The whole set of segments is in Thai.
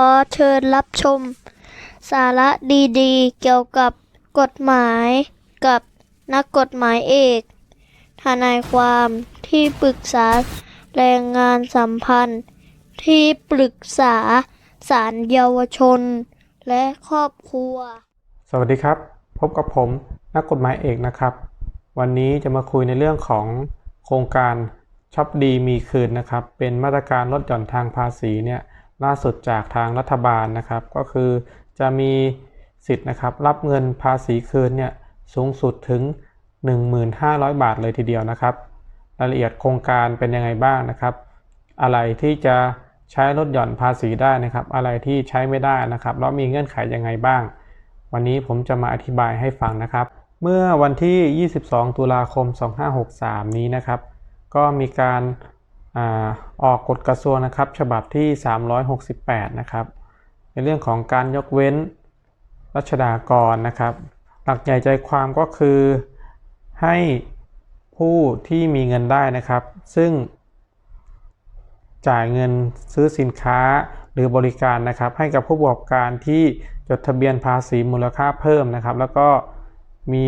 ขอเชิญรับชม สาระดีๆ เกี่ยวกับกฎหมายกับนักกฎหมายเอก ทนายความที่ปรึกษาแรงงานสัมพันธ์ ที่ปรึกษาศาลเยาวชน และครอบครัว สวัสดีครับ พบกับผมนักกฎหมายเอกนะครับ วันนี้จะมาคุยในเรื่องของโครงการช็อปดีมีคืนนะครับ เป็นมาตรการลดหย่อนทางภาษีเนี่ย ล่าสุดจากทางรัฐบาลนะครับ ก็คือจะมีสิทธิ์นะครับรับเงินภาษีคืนเนี่ยสูงสุดถึง 1,500 บาทเลยทีเดียวนะครับ รายละเอียดโครงการเป็นยังไงบ้างนะครับ อะไรที่จะใช้ลดหย่อนภาษีได้นะครับ อะไรที่ใช้ไม่ได้นะครับแล้วมีเงื่อนไขยังไงบ้าง วันนี้ผมจะมาอธิบายให้ฟังนะครับ เมื่อวันที่ 22 ตุลาคม 2563 นี้นะครับ ก็มีการ ออกกฎกระทรวงนะครับ ฉบับที่ 368 นะครับ ในเรื่องของการยกเว้นรัชดากรนะครับ หลักใหญ่ใจความก็คือให้ผู้ที่มีเงินได้นะครับ ซึ่ง จ่ายเงินซื้อสินค้าหรือบริการนะครับ ให้กับผู้ประกอบการที่จดทะเบียนภาษีมูลค่าเพิ่มนะครับ แล้วก็มี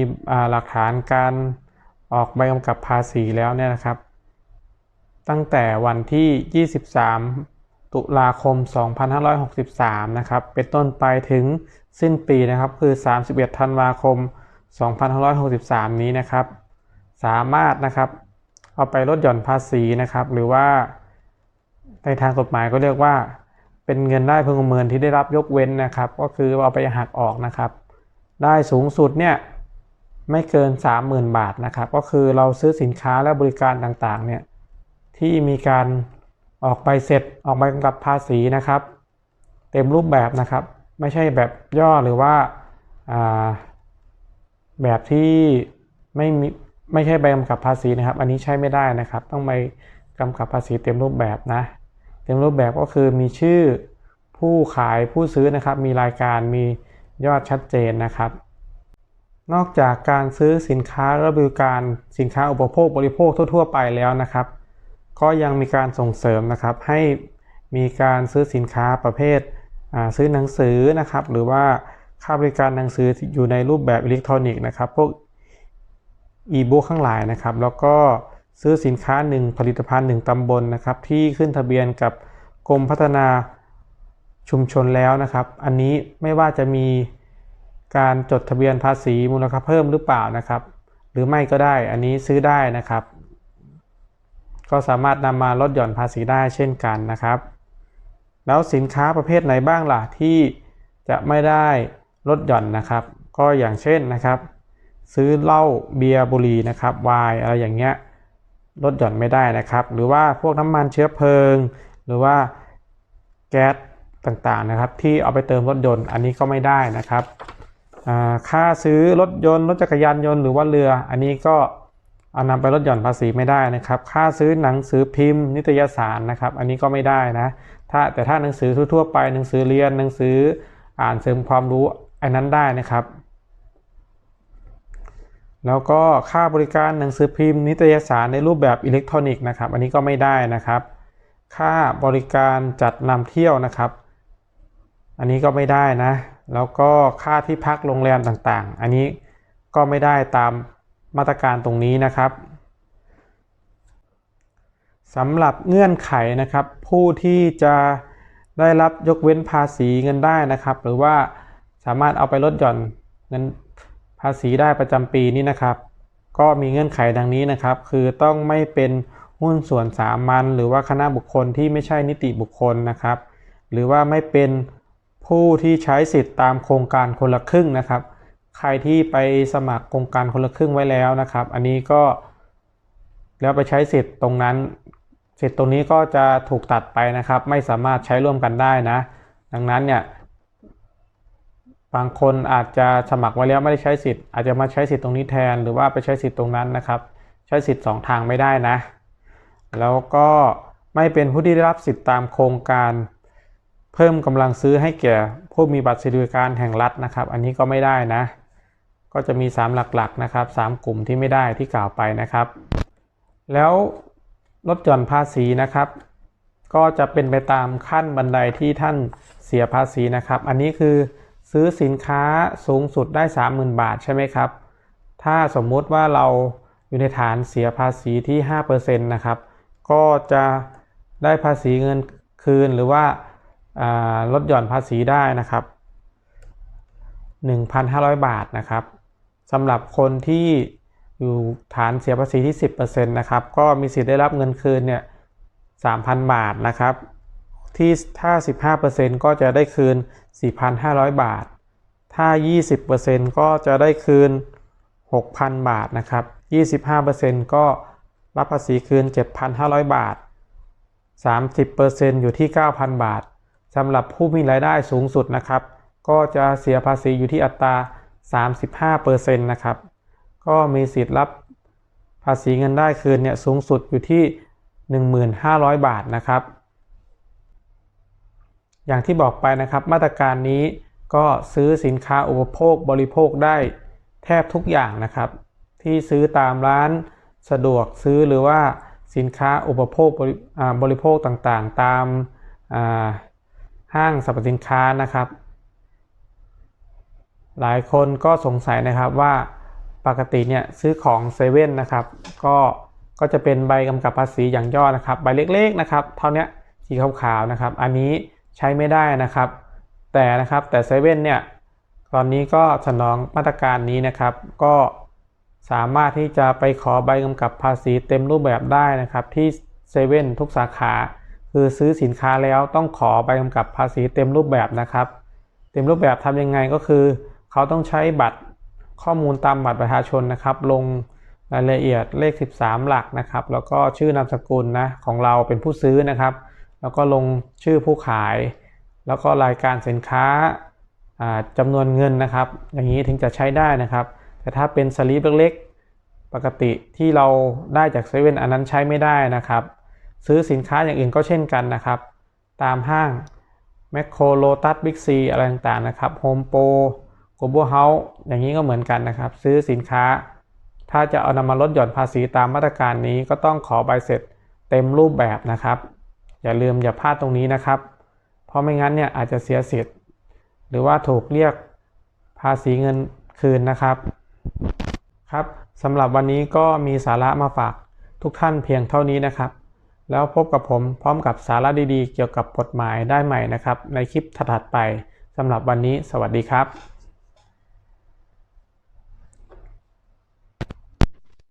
หลักฐานการออกใบกำกับภาษีแล้วเนี่ยนะครับ ตั้งแต่วันที่ 23 ตุลาคม 2563 นะครับ เป็นต้นไปถึงสิ้นปีนะครับ คือ 31 ธันวาคม 2563 นี้นะครับ สามารถนะครับ เอาไปลดหย่อนภาษีนะครับ หรือว่า ในทางกฎหมายก็เรียกว่า เป็นเงินได้พึงประเมินที่ได้รับยกเว้นนะครับ ก็คือเอาไปหักออกนะครับ ได้สูงสุดเนี่ยไม่เกิน 30,000 บาทนะครับ ก็คือเราซื้อสินค้าและบริการต่างๆ เนี่ย ที่มีการออกใบเสร็จออกใบกำกับภาษีนะครับ เต็มรูปแบบนะครับ ไม่ใช่แบบย่อหรือว่าาแบบที่ไม่มีไม่ใช่ใบกำกับภาษีนะครับ อันนี้ใช้ไม่ได้นะครับ ต้องไปกำกับภาษีเต็มรูปแบบนะ เต็มรูปแบบก็คือมีชื่อผู้ขายผู้ซื้อนะครับ มีรายการมียอดชัดเจนนะครับ นอกจากการซื้อสินค้าและบริการสินค้าอุปโภคบริโภคทั่ว ๆ ไปแล้วนะครับ ก็ยังมีการส่งเสริมนะครับ ให้มีการซื้อสินค้าประเภทซื้อหนังสือนะครับ หรือว่าค่าบริการหนังสืออยู่ในรูปแบบอิเล็กทรอนิกส์นะครับ พวกอีบุ๊กข้างหลายนะครับ แล้วก็ซื้อสินค้า 1 ผลิตภัณฑ์ 1 ตำบลนะครับ ที่ขึ้นทะเบียนกับกรมพัฒนาชุมชนแล้วนะครับ อันนี้ไม่ว่าจะมีการจดทะเบียนภาษีมูลค่าเพิ่มหรือเปล่านะครับ หรือไม่ก็ได้อันนี้ซื้อได้นะครับ ก็สามารถนำมาลดหย่อนภาษีได้เช่นกันนะครับ แล้วสินค้าประเภทไหนบ้างล่ะที่จะไม่ได้ลดหย่อนนะครับ ก็อย่างเช่นนะครับ ซื้อเหล้าเบียร์บุหรี่นะครับไวน์อะไรอย่างเงี้ยลดหย่อนไม่ได้นะครับ หรือว่าพวกน้ำมันเชื้อเพลิง หรือว่าแก๊สต่างๆนะครับ ที่เอาไปเติมรถยนต์อันนี้ก็ไม่ได้นะครับค่าซื้อรถยนต์รถจักรยานยนต์หรือว่าเรืออันนี้ก็ เอานำไปลดหย่อนภาษีไม่ได้นะครับ ค่าซื้อหนังสือพิมพ์ นิตยสารนะครับ อันนี้ก็ไม่ได้นะ ถ้าแต่ถ้าหนังสือทั่วไป หนังสือเรียนหนังสืออ่านเสริมความรู้อันนั้นได้นะครับ แล้วก็ค่าบริการหนังสือพิมพ์ นิตยสารในรูปแบบอิเล็กทรอนิกส์นะครับ อันนี้ก็ไม่ได้นะครับ ค่าบริการจัดนำเที่ยวนะครับ อันนี้ก็ไม่ได้นะ แล้วก็ค่าที่พักโรงแรมต่างๆ อันนี้ก็ไม่ได้ตาม มาตรการตรงนี้นะครับสำหรับเงื่อนไขนะครับ ผู้ที่จะได้รับยกเว้นภาษีเงินได้นะครับ หรือว่าสามารถเอาไปลดหย่อนเงินภาษีได้ประจำปีนี้นะครับ ก็มีเงื่อนไขดังนี้นะครับ คือต้องไม่เป็นหุ้นส่วนสามัญหรือว่าคณะบุคคลที่ไม่ใช่นิติบุคคลนะครับ หรือว่าไม่เป็นผู้ที่ใช้สิทธิ์ตามโครงการคนละครึ่งนะครับ ใครที่ไปสมัครโครงการคนละครึ่งไว้แล้วนะครับ อันนี้ก็ แล้วไปใช้สิทธิ์ตรงนั้น สิทธิ์ตรงนี้ก็จะถูกตัดไปนะครับ ไม่สามารถใช้ร่วมกันได้นะ ดังนั้นเนี่ยบางคนอาจจะสมัครไว้แล้วไม่ได้ใช้สิทธิ์อาจจะมาใช้สิทธิ์ตรงนี้แทน หรือว่าไปใช้สิทธิ์ตรงนั้นนะครับ ใช้สิทธิ์สองทางไม่ได้นะ แล้วก็ไม่เป็นผู้ที่ได้รับสิทธิ์ตามโครงการ เพิ่มกำลังซื้อให้แก่ผู้มีบัตรสวัสดิการแห่งรัฐนะครับ อันนี้ก็ไม่ได้นะ ก็จะมี 3 หลักๆนะครับ 3 กลุ่มที่ไม่ได้ที่กล่าวไปนะครับ แล้วลดหย่อนภาษีนะครับ ก็จะเป็นไปตามขั้นบันไดที่ท่านเสียภาษีนะครับ อันนี้คือซื้อสินค้าสูงสุดได้ 30,000 บาทใช่ไหมครับ ถ้าสมมุติว่าเราอยู่ในฐานเสียภาษีที่ 5%นะครับ ก็จะได้ภาษีเงินคืนหรือว่าาลดหย่อนภาษีได้นะครับ 1,500 บาทนะครับ สำหรับคนที่อยู่ฐานเสียภาษีที่ 10%นะครับ ก็มีสิทธิ์ได้รับเงินคืนเนี่ย3,000 บาทนะครับ ที่ถ้า 15%ก็จะได้คืน 4,500 บาท ถ้า 20%ก็จะได้คืน 6,000 บาทนะครับ 25%ก็รับภาษีคืน 7,500 บาท 30%อยู่ที่ 9,000 บาทสำหรับผู้มีรายได้สูงสุดนะครับ ก็จะเสียภาษีอยู่ที่อัตรา 35%นะครับ ก็มีสิทธิ์รับภาษีเงินได้คืนเนี่ยสูงสุดอยู่ที่ 1,500 บาทนะครับ อย่างที่บอกไปนะครับมาตรการนี้ก็ซื้อสินค้าอุปโภคบริโภคได้แทบทุกอย่างนะครับ ที่ซื้อตามร้านสะดวกซื้อหรือว่าสินค้าอุปโภคบริบริโภคต่างๆ ตามห้างสรรพสินค้านะครับ หลายคนก็สงสัยนะครับว่าปกติเนี่ยซื้อของเซเว่นนะครับก็ก็จะเป็นใบกำกับภาษีอย่างย่อนะครับ ใบเล็กๆนะครับ เท่านี้สีขาวๆนะครับ อันนี้ใช้ไม่ได้นะครับ แต่นะครับแต่เซเว่นเนี่ยตอนนี้ก็สนองมาตรการนี้นะครับ ก็สามารถที่จะไปขอใบกำกับภาษีเต็มรูปแบบได้นะครับ ที่เซเว่นทุกสาขา คือซื้อสินค้าแล้วต้องขอใบกำกับภาษีเต็มรูปแบบนะครับ เต็มรูปแบบทำยังไงก็คือ เขาต้องใช้บัตรข้อมูลตามบัตรประชาชนนะครับ ลงรายละเอียดเลข 13 หลักนะครับ แล้วก็ชื่อนามสกุลนะของเราเป็นผู้ซื้อนะครับ แล้วก็ลงชื่อผู้ขาย แล้วก็รายการสินค้าอ่าจำนวนเงินนะครับ อย่างนี้ถึงจะใช้ได้นะครับ แต่ถ้าเป็นสลิปเล็กๆ ปกติที่เราได้จากเซเว่นอันนั้นใช้ไม่ได้นะครับ ซื้อสินค้าอย่างอื่นก็เช่นกันนะครับ ตามห้างแมคโครโลตัสบิ๊กซีอะไรต่างๆนะครับโฮมโปร โกลบอลเฮาส์อย่างนี้ก็เหมือนกันนะครับ ซื้อสินค้า ถ้าจะเอานำมาลดหย่อนภาษีตามมาตรการนี้ก็ต้องขอใบเสร็จเต็มรูปแบบนะครับ อย่าลืมอย่าพลาดตรงนี้นะครับ เพราะไม่งั้นเนี่ยอาจจะเสียสิทธิ์ หรือว่าถูกเรียกภาษีเงินคืนนะครับครับสำหรับวันนี้ก็มีสาระมาฝากทุกท่านเพียงเท่านี้นะครับ แล้วพบกับผมพร้อมกับสาระดีๆ เกี่ยวกับกฎหมายได้ใหม่นะครับ ในคลิปถัดๆไปสำหรับวันนี้ สวัสดีครับ